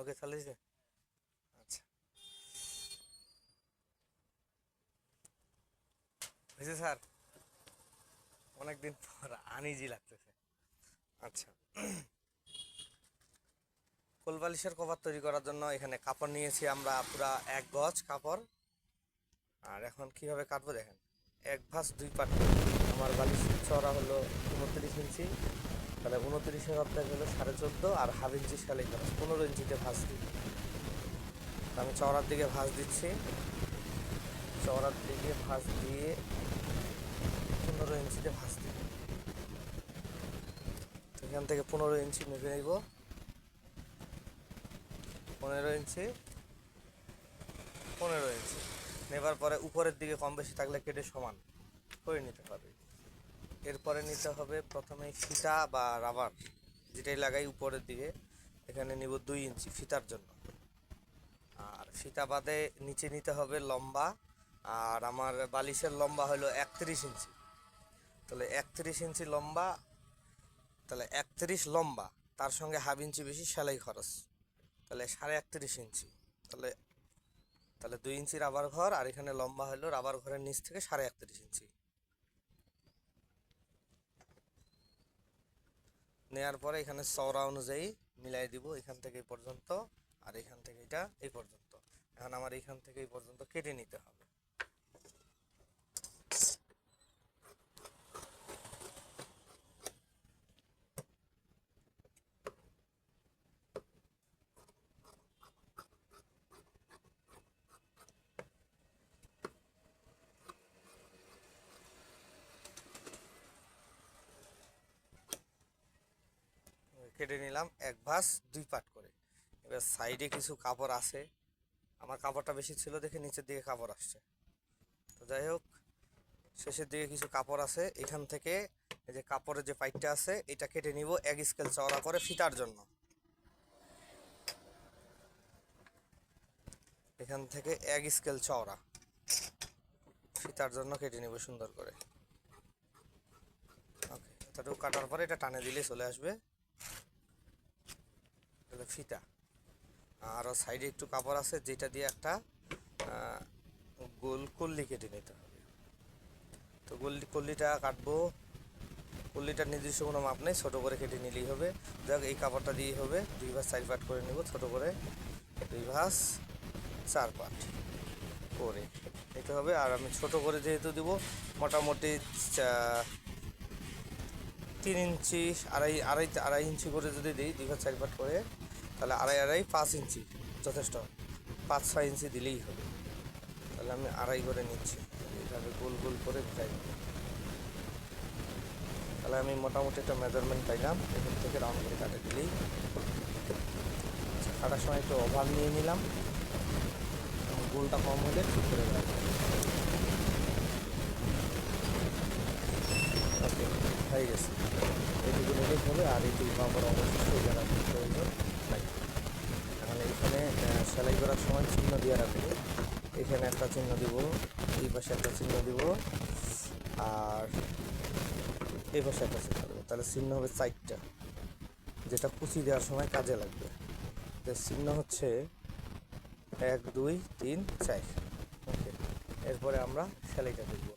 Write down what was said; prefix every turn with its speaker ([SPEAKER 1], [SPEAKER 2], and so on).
[SPEAKER 1] ওকে চালিয়েছে আচ্ছা। হয়েছে স্যার? অনেকদিন পর আনইজি লাগতেছে। আচ্ছা। কোলবালিশের কভার তৈরি করার জন্য এখানে কাপড় নিয়েছি আমরা পুরা এক গজ কাপড়। আর এখন কীভাবে কাটবো দেখেন? এক ভাঁজ দুই পাট। আমার বালিশ চড়া হলো উনত্রিশ ইঞ্চি। তাহলে উনত্রিশের অর্ধেক হলো সাড়ে চোদ্দ আর হাফ ইঞ্চি সেলাই খরচ পনেরো ইঞ্চিতে ভাঁজ দিই। আমি চওড়ার দিকে ভাঁজ দিচ্ছি। চওড়ার দিকে ভাঁজ দিয়ে পনেরো ইঞ্চিতে ভাঁজ দিই। এখান থেকে পনেরো ইঞ্চি মেপে নিব। পনেরো ইঞ্চি পনেরো ইঞ্চি। নেবার পরে উপরের দিকে কম বেশি থাকলে কেটে সমান। করে নিতে হবে এরপরে নিতে হবে প্রথমে ফিতা বা রাবার, যেটাই লাগাই উপরের দিকে। এখানে নিব দুই ইঞ্চি ফিতার জন্য। আর ফিতা বাদে নিচে নিতে হবে লম্বা, আর আমার বালিশের লম্বা হলো একত্রিশ ইঞ্চি। তাহলে একত্রিশ ইঞ্চি লম্বা, তাহলে একত্রিশ লম্বা, তার সঙ্গে হাফ ইঞ্চি বেশি সেলাই খরচ। তাহলে সাড়ে একত্রিশ ইঞ্চি। তাহলে তাহলে দুই ইঞ্চি রাবার ঘর, আর এখানে লম্বা হলো রাবার ঘরের নিচ থেকে সাড়ে একত্রিশ ইঞ্চি। নেয়ার পরে এখানে চওড়া অনুযায়ী মিলাই দিব এখান থেকে এই পর্যন্ত আর এখান থেকে এটা এই পর্যন্ত। এখন আমার এখান থেকে এই পর্যন্ত কেটে নিতে হবে। কেটে নিলাম এক ভাস দুই পাট করে। এবার সাইডে কিছু কাপড় আছে। আমার কাপড়টা বেশি ছিল দেখে নিচের দিকে কাপড় আসছে। তো যাই হোক, শেষের দিকে কিছু কাপড় আছে। এখান থেকে এই যে কাপড়ের যে পাইটটা আছে, এটা কেটে নিব এক স্কেল চওড়া করে ফিতার জন্য। এখান থেকে এক স্কেল চওড়া। ফিতার জন্য কেটে নিব সুন্দর করে। ওকে, এতটুকু কাটার পরে এটা টানে দিলে চলে আসবে। হলো ফিতা আর সাইডে একটু কাপড় আছে, যেটা দিয়ে একটা গোল কল্লি কেটে নিতে হবে। তো গোল্লি, কল্লিটা কাটবো। কল্লিটার নির্দিষ্ট কোনো মাপ নেই, ছোটো করে কেটে নিলেই হবে। যাক এই কাপড়টা দিয়েই হবে। দুই ভাঁজ চার পাট করে নেব, ছোটো করে। দুই ভাঁজ চার পাট করে নিতে হবে। আর আমি ছোট করে যেহেতু দেবো, মোটামুটি তিন ইঞ্চি, আড়াই আড়াই আড়াই ইঞ্চি করে যদি দিই, দুই চার ভাগ করে, তাহলে আড়াই আড়াই পাঁচ ইঞ্চি যথেষ্ট। পাঁচ, ছয় ইঞ্চি দিলেই হবে। তাহলে আমি আড়াই করে নিচ্ছি। এইভাবে গোল গোল করে যাই তাহলে আমি মোটামুটি একটা মেজারমেন্ট পাইলাম। এখান থেকে রাউন্ড করে কাটে দিলেই কাটার সময় একটু ওভার নিয়ে নিলাম। গোলটা কম হলে ঠিক করে রাখব ওকে হয়ে গেছে। নিলেই হবে আর এইটুকু কাপড় অবশ্যই প্রয়োজন নাই এখন সেলাই করার সময় চিহ্ন দিয়ে রাখব। এখানে একটা চিহ্ন দিব, এই পাশে একটা চিহ্ন দিব, আর এই পাশে একটা চিহ্ন দেবো। তাহলে চিহ্ন হবে চারটা, যেটা কুচি দেওয়ার সময় কাজে লাগবে। তো চিহ্ন হচ্ছে এক, দুই, তিন, চার। ওকে এরপরে আমরা সেলাইটা দেখব।